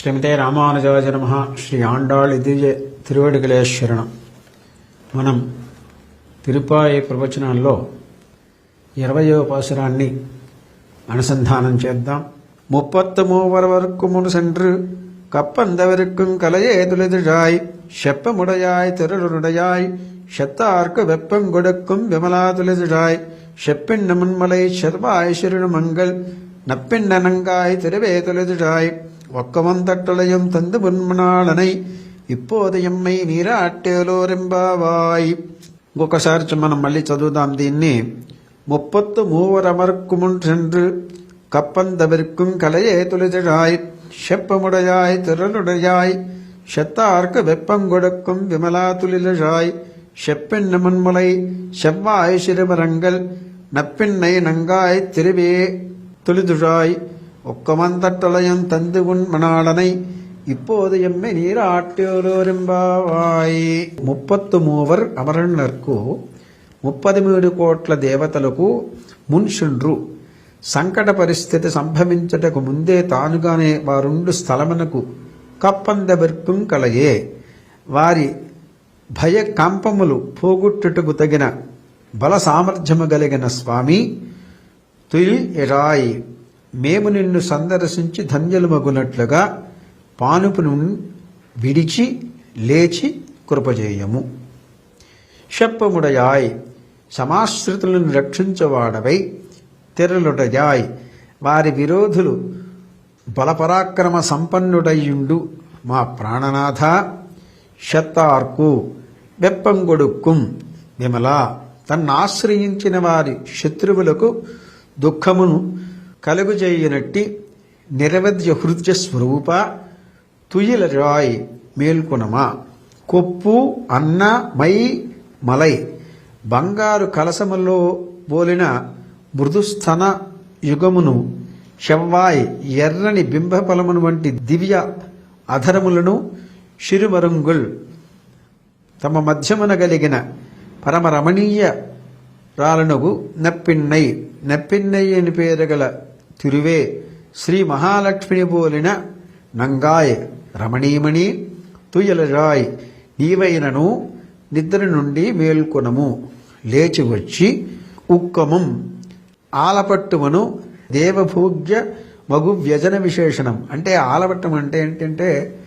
ஸ்ரீமதே ராமானுஜாஜ நமஹா. ஸ்ரீ ஆண்டாள் இதுஜ తిరువడుగులేశ్వరణం మనం తిరుపాయి ప్రవచనాల్లో ఇరవయో పాసురాన్ని అనుసంధానం చేద్దాం ముప్పత్తు మూవర వరకు మునుసెండ్రు கப்பந்தவருக்கும் கலையேதுளிதிழாய் செப்பமுடையாய் திருளுடையாய் செத்தார்க்கு வெப்பம் கொடுக்கும் விமலாதுளிதிழாய் செப்பெண்ண முன்மலை செர்வாய் சிறுமங்கள் நப்பெண்ண நங்காய் திருவேதுளிதிழாய் ஒக்கவந்தட்டளையும் தந்து முன்மணாளனை இப்போது ఎమ్మై నీరాట్టేలోరింబావాయ్ ఇంకొకసారి మనం మళ్ళీ చదువుదాం దీన్ని ముప్పత్తు మూవరమర్కుమున్ சென்று கப்பந்தவிற்கும் கலையே துளிதிழாய் செப்பமுடையாய் திரளுடையாய் செத்தார்க்கு வெப்பம் கொடுக்கும் விமலா துளிலிழாய் செப்பெண்ண முன்முலை செவ்வாய் சிறுமரங்கள் நப்பின்னை நங்காய் திருவே துளிதுழாய் ஒக்கமந்தட்டளையம் தந்து உன் மணாளனை இப்போது ఎమ్మె నీరాట్యోరింబావాయి ముప్పత్తు మూవర్ అమరణర్కు ముప్పది మూడు కోట్ల దేవతలకు మున్షుండ్రు సంకట పరిస్థితి సంభవించటకు ముందే తానుగానే వారుండు స్థలమునకు కప్పందబెర్కుం కలయే వారి భయ కంపములు పోగొట్టుటకు తగిన బల సామర్థ్యము కలిగిన స్వామి తుల్ ఎరాయి మేము నిన్ను సందర్శించి ధన్యులమగునట్లుగా పానుపును విడిచి లేచి కృపజేయము. శప్పముడయాయ్ సమాశ్రితులను రక్షించవాడవై తెరలుడయాయ్ వారి విరోధులు బలపరాక్రమ సంపన్నుడయ్యుండు మా ప్రాణనాథ. షత్తార్కు వెప్పంగొడుక్కుం తన్ను తన్నాశ్రయించిన వారి శత్రువులకు దుఃఖమును కలుగుజేయునట్టి నిరవధ్య హృదయ స్వరూప తుయిల రాయ్ మేల్కొనమా. కొప్పు అన్న మై మలై బంగారు కలసములో బోలిన మృదుస్థన యుగమును షవ్వాయ్ ఎర్రని బింబఫలమును వంటి దివ్య అధరములను షిరుమరుంగుల్ తమ మధ్యమున కలిగిన పరమ రమణీయ రాలనుగు నప్పిన్నై నప్పిన్నై అని పేరగల తిరువే శ్రీ మహాలక్ష్మిని పోలిన నంగాయ్ రమణీమణి తుయలరాయ్ నీవైనను నిద్ర నుండి మేల్కొనము. లేచి వచ్చి ఉక్కమం. ఆలపట్టుమను దేవభోగ్య మగు వ్యజన విశేషణం. అంటే ఆలవట్టం అంటే ఏంటంటే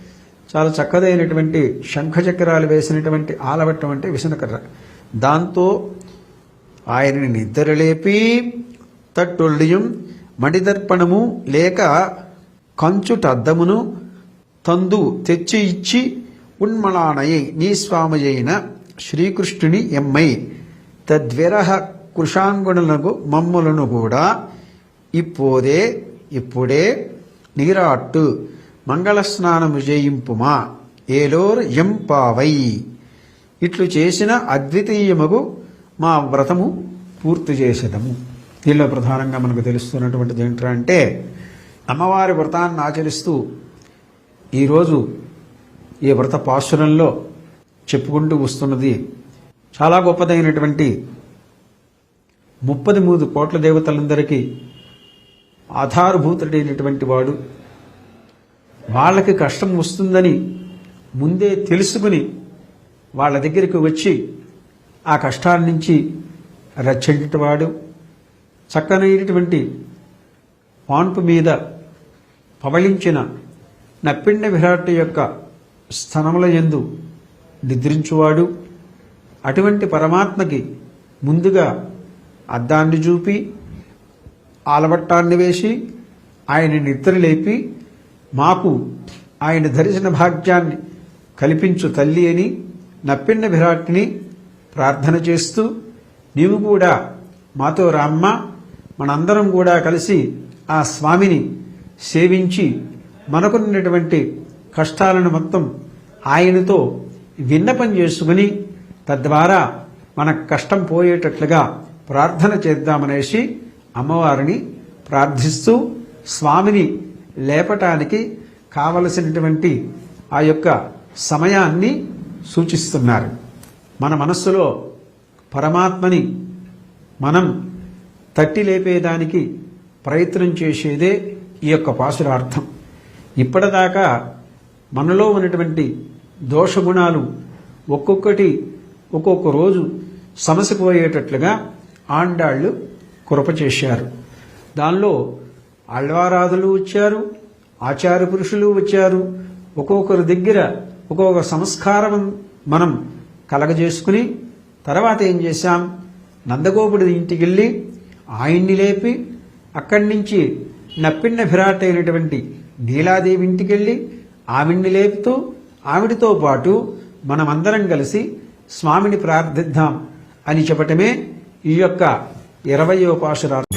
చాలా చక్కదైనటువంటి శంఖచక్రాలు వేసినటువంటి ఆలవట్టం అంటే విసనకర్ర. దాంతో ఆయనని నిద్రలేపి తట్టొల్లియం మణిదర్పణము లేక కంచుటద్దమును తందు తెచ్చి ఇచ్చి ఉన్మళానయై నీ స్వామయైన శ్రీకృష్ణుని ఎమ్మై తద్విరహ కృషాంగుణులకు మమ్ములను కూడా ఇప్పోదే ఇప్పుడే నీరాట్టు మంగళస్నానము చేయింపుమా? ఏలోర్ ఎంపావై. ఇట్లు చేసిన అద్వితీయమగు మా వ్రతము పూర్తి చేసేదము. దీనిలో ప్రధానంగా మనకు తెలుస్తున్నటువంటిది ఏంటంటే అమ్మవారి వ్రతాన్ని ఆచరిస్తూ ఈరోజు ఈ వ్రత పాశురంలో చెప్పుకుంటూ వస్తున్నది చాలా గొప్పదైనటువంటి ముప్పది మూడు కోట్ల దేవతలందరికీ ఆధారభూతుడైనటువంటి వాడు. వాళ్ళకి కష్టం వస్తుందని ముందే తెలుసుకుని వాళ్ళ దగ్గరికి వచ్చి ఆ కష్టాల నుంచి రక్షించేటవాడు చక్కనైనటువంటి పాన్పు మీద పవళించిన నప్పిండ విరాట్ యొక్క స్థనముల యందు నిద్రించువాడు. అటువంటి పరమాత్మకి ముందుగా అద్దాన్ని చూపి ఆలవట్టాన్ని వేసి ఆయన నిద్ర లేపి మాకు ఆయన దర్శన భాగ్యాన్ని కల్పించు తల్లి అని నప్పిన్న విరాట్ని ప్రార్థన చేస్తూ నీవు కూడా మాతో రామ్మ మనందరం కూడా కలిసి ఆ స్వామిని సేవించి మనకున్నటువంటి కష్టాలను మొత్తం ఆయనతో విన్నపం చేసుకుని తద్వారా మన కష్టం పోయేటట్లుగా ప్రార్థన చేద్దామనేసి అమ్మవారిని ప్రార్థిస్తూ స్వామిని లేపటానికి కావలసినటువంటి ఆ యొక్క సమయాన్ని సూచిస్తున్నారు. మన మనస్సులో పరమాత్మని మనం తట్టి లేపేదానికి ప్రయత్నం చేసేదే ఈ యొక్క పాసురార్థం ఇప్పటిదాకా మనలో ఉన్నటువంటి దోషగుణాలు ఒక్కొక్కటి ఒక్కొక్క రోజు సమసిపోయేటట్లుగా ఆండాళ్ళు కృప చేశారు. దానిలో ఆళ్వారాధులు వచ్చారు ఆచార్య పురుషులు వచ్చారు. ఒక్కొక్కరి దగ్గర ఒక్కొక్క సంస్కారం మనం కలగజేసుకుని తర్వాత ఏం చేశాం? నందగోపుడి ఇంటికి వెళ్ళి ఆయన్ని లేపి అక్కడి నుంచి నప్పిన్న ఫిరాట్ అయినటువంటి నీలాదేవి ఇంటికి వెళ్ళి ఆవిడ్ని లేపుతూ ఆవిడతో పాటు మనమందరం కలిసి స్వామిని ప్రార్థిద్దాం అని చెప్పటమే ఈ యొక్క ఇరవయో పాశురాలు.